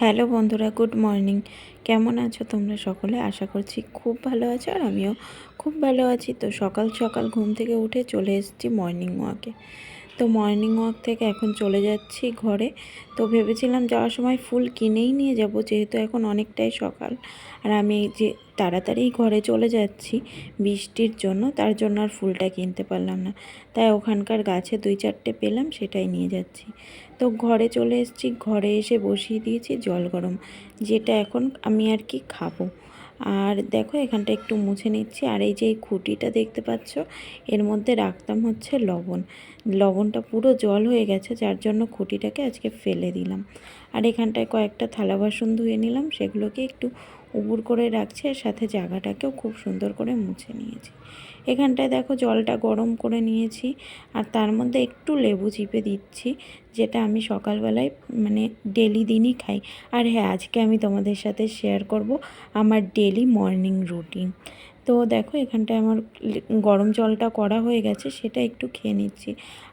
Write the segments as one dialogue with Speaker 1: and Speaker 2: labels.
Speaker 1: Hello বন্ধুরা, good morning. কেমন আছো তোমরা সকলে? আশা করছি খুব ভালো আছো আর আমিও খুব ভালো আছি। তো সকাল সকাল ঘুম থেকে উঠে চলে এসেছি মর্নিং ওয়াকে তো মর্নিং ওয়াক থেকে এখন চলে যাচ্ছি ঘরে। তো ভেবেছিলাম যাওয়ার সময় ফুল কিনেই নিয়ে যাব, যেহেতু এখন অনেকটাই সকাল। আর আমি যে তাড়াতাড়ি ঘরে চলে যাচ্ছি। বৃষ্টির জন্য তার জন্য আর ফুলটা কিনতে পারলাম না। তাই ওখানকার গাছে দুই চারটে পেলাম, সেটাই নিয়ে যাচ্ছি। তো ঘরে চলে এসেছি। ঘরে এসে বসিয়ে দিয়েছি জল গরম, যেটা এখন আমি আর কি খাব। আর দেখো এখানটা একটু মুছে নিচ্ছি। আর এই যে এই খুঁটিটা দেখতে পাচ্ছ, এর মধ্যে রাখতাম হচ্ছে লবণ। লবণটা পুরো জল হয়ে গেছে, যার জন্য খুঁটিটাকে আজকে ফেলে দিলাম। আর এখানটায় কয়েকটা থালা বাসন ধুয়ে নিলাম, সেগুলোকে একটু উবুর করে রাখছি, আর সাথে জায়গাটাকেও খুব সুন্দর করে মুছে নিয়েছি। এখানটায় দেখো জলটা গরম করে নিয়েছি, আর তার মধ্যে একটু লেবু চিপে দিচ্ছি, যেটা আমি সকালবেলায় মানে ডেলি দিনই খাই। আর হ্যাঁ আজকে আমি তোমাদের সাথে শেয়ার করব আমার ডেলি মর্নিং রুটিন তো দেখো এখানটায় আমার গরম জলটা করা হয়ে গেছে, সেটা একটু খেয়ে নিচ্ছি।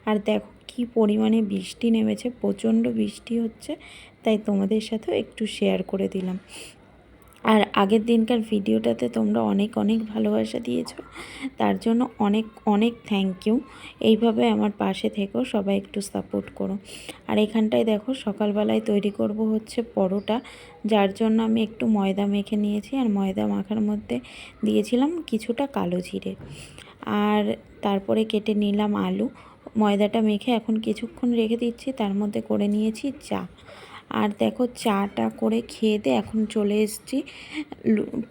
Speaker 1: আর দেখো কি পরিমাণে বৃষ্টি নেমেছে, প্রচণ্ড বৃষ্টি হচ্ছে, তাই তোমাদের সাথেও একটু শেয়ার করে দিলাম। আর আগের দিনকার ভিডিওটাতে তোমরা অনেক অনেক ভালোবাসা দিয়েছ। তার জন্য অনেক অনেক থ্যাংক ইউ এইভাবে আমার পাশে থেকেও সবাই একটু সাপোর্ট করো। আর এখানটায় দেখো, সকালবেলায় তৈরি করব হচ্ছে পরোটা, যার জন্য আমি একটু ময়দা মেখে নিয়েছি আর ময়দা মাখার মধ্যে দিয়েছিলাম কিছুটা কালো জিরে। আর তারপরে কেটে নিলাম আলু। ময়দাটা মেখে এখন কিছুক্ষণ রেখে দিচ্ছি, তার মধ্যে করে নিয়েছি চা। আর দেখো চাটা করে খেয়ে দিয়ে এখন চলে এসেছি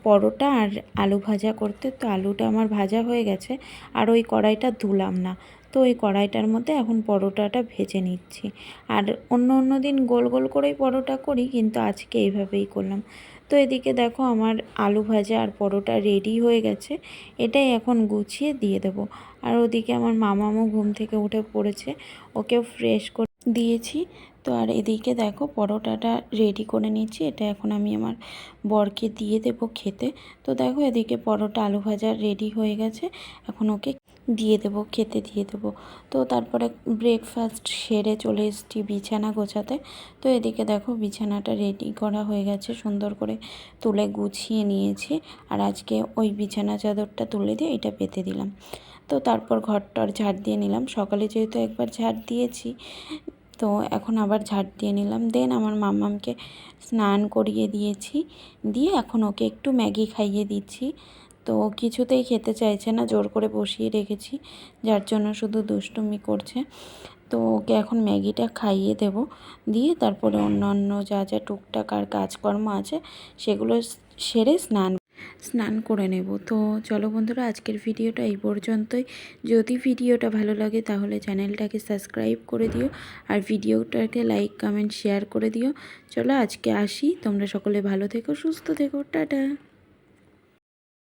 Speaker 1: পরোটা আর আলু ভাজা করতে। তো আলুটা আমার ভাজা হয়ে গেছে আর ওই কড়াইটা ধুলাম না। তো ওই কড়াইটার মধ্যে এখন পরোটাটা ভেজে নিচ্ছি। আর অন্য অন্য দিন গোল গোল করেই পরোটা করি, কিন্তু আজকে এইভাবেই করলাম। তো এদিকে দেখো আমার আলু ভাজা আর পরোটা রেডি হয়ে গেছে। এটাই এখন গুছিয়ে দিয়ে দেবো। আর ওদিকে আমার মামামও ঘুম থেকে উঠে পড়েছে। ওকেও ফ্রেশ করে দিয়েছি। তো আর এদিকে দেখো পরোটাটা রেডি করে নিচ্ছি। এটা এখন আমি আমার বরকে দিয়ে দেবো খেতে। তো দেখো এদিকে পরোটা আলু ভাজা রেডি হয়ে গেছে। এখন ওকে দিয়ে দেবো, খেতে দিয়ে দেবো। তো তারপরে ব্রেকফাস্ট সেরে চলে এসেছি বিছানা গোছাতে। তো এদিকে দেখো বিছানাটা রেডি করা হয়ে গেছে। সুন্দর করে তুলে গুছিয়ে নিয়েছি। আর আজকে ওই বিছানা চাদরটা তুলে দিয়ে এটা পেতে দিলাম। তো তারপর ঘরটর ঝাড় দিয়ে নিলাম। সকালে যেহেতু একবার ঝাড় দিয়েছি তো এখন আবার ঝাড় দিয়ে নিলাম। দেন আমার মাম্মামকে স্নান করিয়ে দিয়েছি। দিয়ে এখন ওকে একটু ম্যাগি খাইয়ে দিচ্ছি। তো কিছুতেই খেতে চাইছে না, জোর করে বসিয়ে রেখেছি, যার জন্য শুধু দুষ্টুমি করছে। তো ওকে এখন ম্যাগিটা খাইয়ে দেব। দিয়ে তারপরে অন্যান্য যা যা টুকটাক আর কাজকর্ম আছে, সেগুলো সেরে স্নান স্নান করে নেব। তো চলো বন্ধুরা, আজকের ভিডিওটা এই পর্যন্তই। যদি ভিডিওটা ভালো লাগে, তাহলে চ্যানেলটাকে সাবস্ক্রাইব করে দিও আর ভিডিওটাকে লাইক, কমেন্ট, শেয়ার করে দিও। চলো আজকে আসি। তোমরা সকলে ভালো থেকো, সুস্থ থেকো। টাটা।